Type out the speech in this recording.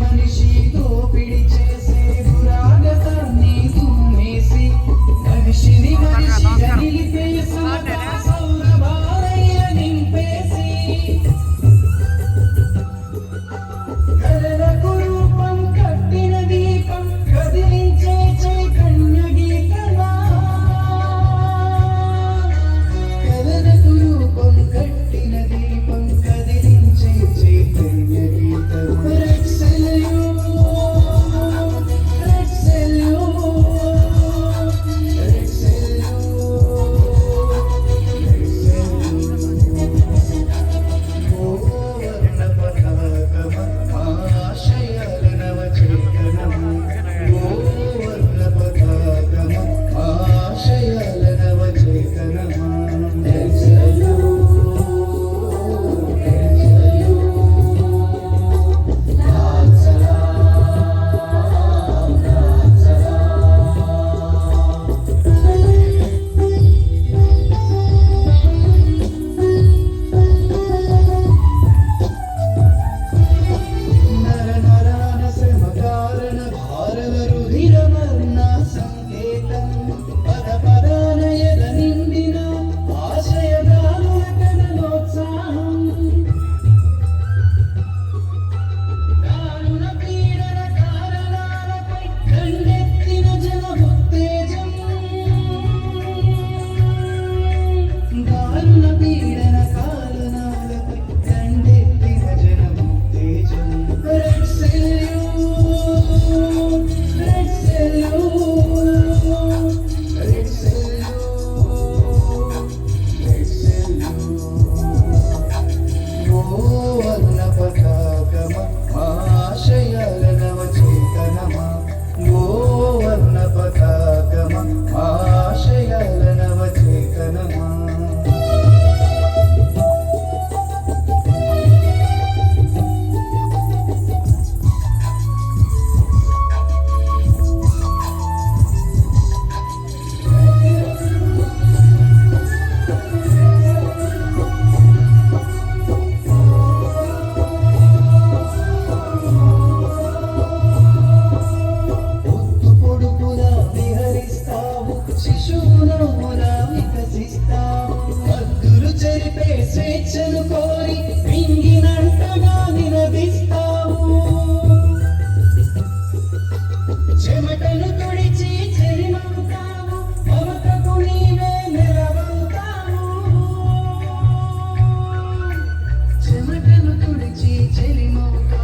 మనిషి దోపిడి చేసే దురాగతాన్ని తుమ్మేసి మనిషిని మనిషిగా నిలిపే సమతా gg 里莫